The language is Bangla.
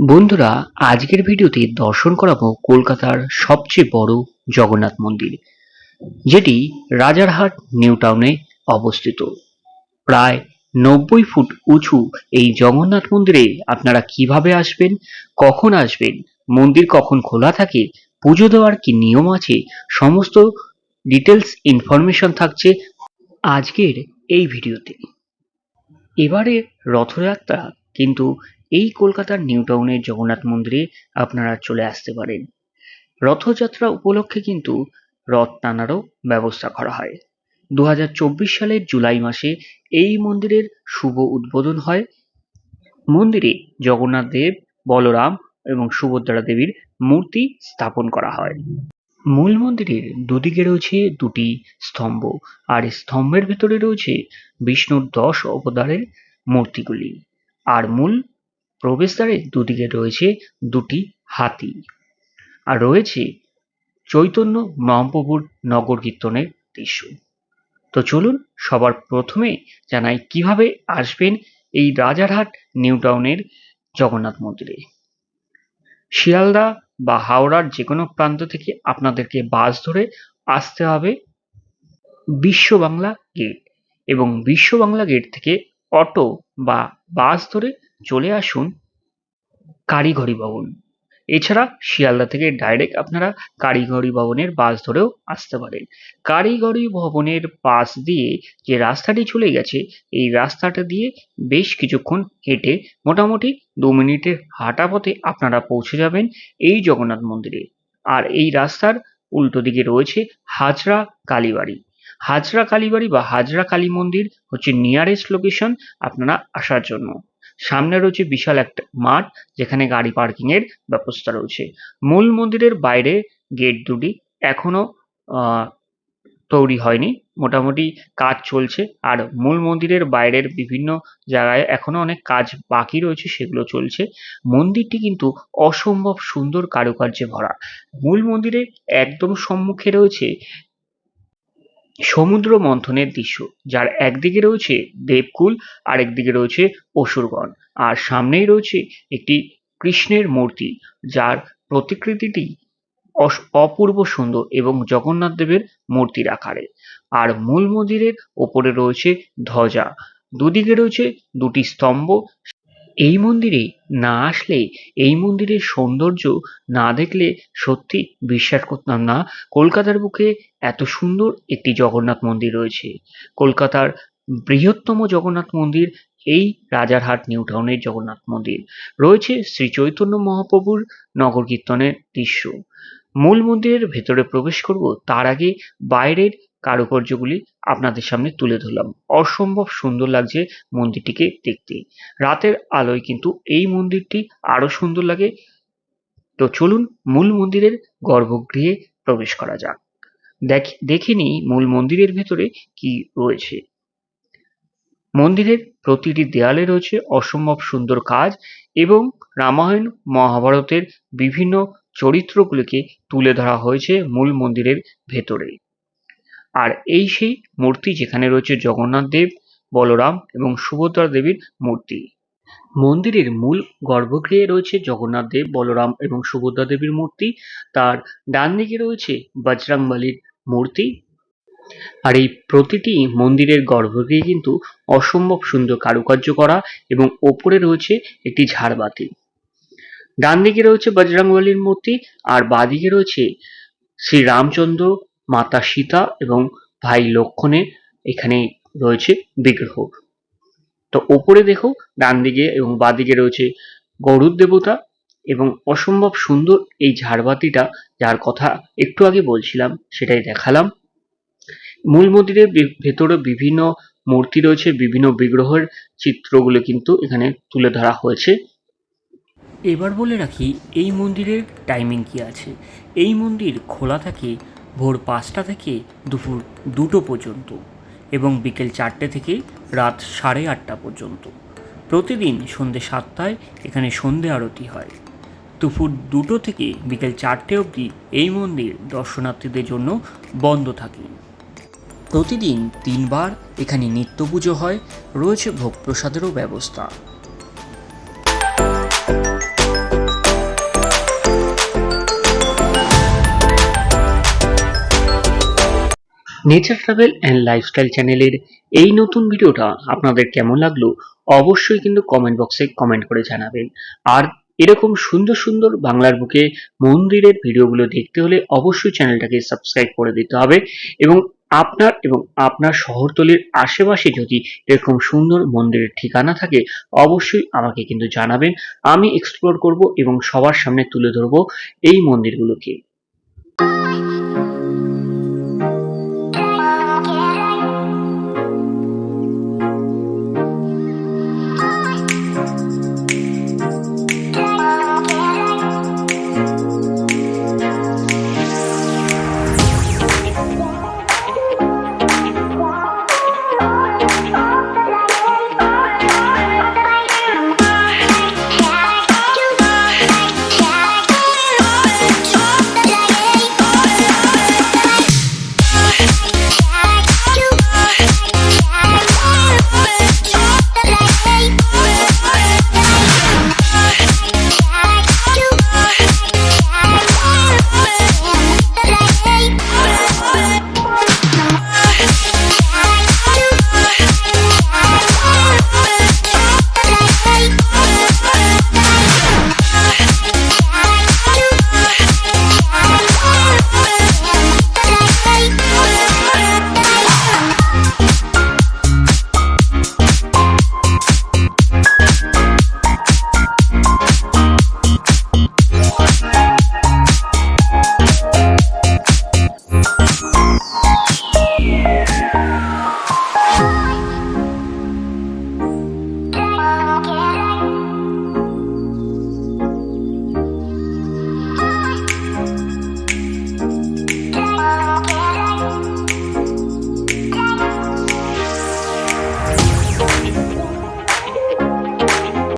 বন্ধুরা, আজকের ভিডিওতে দর্শন করাবো কলকাতার সবচেয়ে বড় জগন্নাথ মন্দির, যেটি রাজারহাট, নিউ টাউনে অবস্থিত। প্রায় নব্বই ফুট উঁচু এই জগন্নাথ মন্দিরে আপনারা কীভাবে আসবেন, কখন আসবেন, মন্দির কখন খোলা থাকে, পুজো দেওয়ার কি নিয়ম আছে, সমস্ত ডিটেলস ইনফরমেশন থাকছে আজকের এই ভিডিওতে। এবারে রথযাত্রা কিন্তু এই কলকাতার নিউ টাউনের জগন্নাথ মন্দিরে আপনারা চলে আসতে পারেন। রথযাত্রা উপলক্ষে কিন্তু রথ টানারও ব্যবস্থা করা হয়। দু হাজার চব্বিশ সালের জুলাই মাসে এই মন্দিরের শুভ উদ্বোধন হয়। মন্দিরে জগন্নাথ দেব, বলরাম এবং সুভদ্রা দেবীর মূর্তি স্থাপন করা হয়। মূল মন্দিরের দুদিকে রয়েছে দুটি স্তম্ভ, আর স্তম্ভের ভেতরে রয়েছে বিষ্ণুর দশ অবতারের মূর্তিগুলি। আর মূল প্রবেশদ্বারের দুদিকে রয়েছে দুটি হাতি। আর রয়েছে চৈতন্য মহাপ্রভুর নগর কীর্তনের দৃশ্য। তো চলুন সবার প্রথমে জানাই কীভাবে আসবেন এই রাজারহাট নিউ টাউনের জগন্নাথ মন্দিরে। শিয়ালদা বা হাওড়ার যে কোনো প্রান্ত থেকে আপনাদেরকে বাস ধরে আসতে হবে বিশ্ব বাংলা গেট এবং বিশ্ব বাংলা গেট থেকে অটো বা বাস ধরে চলে আসুন কারিগরি ভবন। এছাড়া শিয়ালদা থেকে ডাইরেক্ট আপনারা কারিগরি ভবনের বাস ধরেও আসতে পারেন। কারিগরি ভবনের পাশ দিয়ে যে রাস্তাটি চলে গেছে, এই রাস্তাটা দিয়ে বেশ কিছুক্ষণ হেঁটে মোটামুটি দু মিনিটের হাঁটা পথে আপনারা পৌঁছে যাবেন এই জগন্নাথ মন্দিরে। আর এই রাস্তার উল্টো দিকে রয়েছে হাজরা কালীবাড়ি। হাজরা কালীবাড়ি বা হাজরা কালী মন্দির হচ্ছে নিয়ারেস্ট লোকেশন আপনারা আসার জন্য। সামনে রয়েছে বিশাল একটা মাঠ যেখানে গাড়ি পার্কিং এর ব্যবস্থা রয়েছে। মূল মন্দিরের বাইরে গেট দুটি এখনও আহ, তৈরি হয়নি। মোটামুটি কাজ চলছে। আর মূল মন্দিরের বাইরের বিভিন্ন জায়গায় এখনও অনেক কাজ বাকি রয়েছে সেগুলো চলছে। মন্দিরটি কিন্তু অসম্ভব সুন্দর কারুকার্যে ভরা। মূল মন্দিরের একদম সম্মুখে রয়েছে সমুদ্র মন্থনের দৃশ্য, যার একদিকে রয়েছে দেবকুল আর একদিকে রয়েছে অসুরগণ, আর সামনেই রয়েছে একটি কৃষ্ণের মূর্তি, যার প্রতিকৃতিটি অপূর্ব সুন্দর এবং জগন্নাথ দেবের মূর্তির আকারে। আর মূল মন্দিরের ওপরে রয়েছে ধ্বজা, দুদিকে রয়েছে দুটি স্তম্ভ এই মন্দিরে না আসলে, এই মন্দিরের সৌন্দর্য না দেখলে সত্যি বিশ্বাস করতাম না। কলকাতার বুকে এত সুন্দর একটি জগন্নাথ মন্দির রয়েছে। কলকাতার বৃহত্তম জগন্নাথ মন্দির এই রাজারহাট নিউ টাউনের জগন্নাথ মন্দির। রয়েছে শ্রী চৈতন্য মহাপ্রভুর নগর কীর্তনের দৃশ্য। মূল মন্দিরের ভেতরে প্রবেশ করব তার আগে বাইরের কারুকার্যগুলি আপনাদের সামনে তুলে ধরলাম। অসম্ভব সুন্দর লাগছে মন্দিরটিকে দেখতে। রাতের আলোয় কিন্তু এই মন্দিরটি আরও সুন্দর লাগে। তো চলুন মূল মন্দিরের গর্ভগৃহে প্রবেশ করা যাক। দেখ, দেখে নিই মূল মন্দিরের ভেতরে কি রয়েছে। মন্দিরের প্রতিটি দেয়ালে রয়েছে অসম্ভব সুন্দর কাজ এবং রামায়ণ মহাভারতের বিভিন্ন চরিত্রগুলিকে তুলে ধরা হয়েছে মূল মন্দিরের ভেতরে। আর এই সেই মূর্তি যেখানে রয়েছে জগন্নাথ দেব, বলরাম এবং সুভদ্রা দেবীর মূর্তি। মন্দিরের মূল গর্ভগৃহে রয়েছে জগন্নাথ দেব, বলরাম এবং সুভদ্রা দেবীর মূর্তি। তার ডান দিকে রয়েছে বজরংবলীর মূর্তি। আর এই প্রতিটি মন্দিরের গর্ভগৃহে কিন্তু অসম্ভব সুন্দর কারুকার্য করা এবং ওপরে রয়েছে একটি ঝাড়বাতি। ডান দিকে রয়েছে বজরংবলীর মূর্তি আর বাঁদিকে রয়েছে শ্রী রামচন্দ্র মাতা সীতা এবং ভাই লক্ষণের এখানে রয়েছে বিগ্রহ। তো ওপরে দেখো ডান দিকে এবং বাঁদিকে রয়েছে গরুর দেবতা এবং অসম্ভব সুন্দর এই ঝাড়বাতিটা যার কথা একটু আগে বলছিলাম, সেটাই দেখালাম। মূল মন্দিরের ভেতরে বিভিন্ন মূর্তি রয়েছে, বিভিন্ন বিগ্রহের চিত্রগুলো কিন্তু এখানে তুলে ধরা হয়েছে। এবার বলে রাখি, এই মন্দিরের টাইমিং কি আছে? এই মন্দির খোলা থাকে ভোর পাঁচটা থেকে দুপুর দুটো পর্যন্ত এবং বিকেল চারটে থেকে রাত সাড়ে আটটা পর্যন্ত। প্রতিদিন সন্ধে সাতটায় এখানে সন্ধে আরতি হয়। দুপুর দুটো থেকে বিকেল চারটে অবধি এই মন্দির দর্শনার্থীদের জন্য বন্ধ থাকে। প্রতিদিন তিনবার এখানে নিত্য পুজো হয় রয়েছে ভোগ প্রসাদেরও ব্যবস্থা। নেচার ট্রাভেল অ্যান্ড লাইফস্টাইল চ্যানেলের এই নতুন ভিডিওটা আপনাদের কেমন লাগল অবশ্যই কিন্তু কমেন্ট বক্সে কমেন্ট করে জানাবেন। আর এরকম সুন্দর সুন্দর বাংলার বুকে মন্দিরের ভিডিওগুলো দেখতে হলে অবশ্যই চ্যানেলটাকে সাবস্ক্রাইব করে দিতে হবে এবং আপনার এবং আপনার শহরতলির আশেপাশে যদি এরকম সুন্দর মন্দিরের ঠিকানা থাকে অবশ্যই আমাকে কিন্তু জানাবেন। আমি এক্সপ্লোর করব এবং সবার সামনে তুলে ধরবো এই মন্দিরগুলোকে।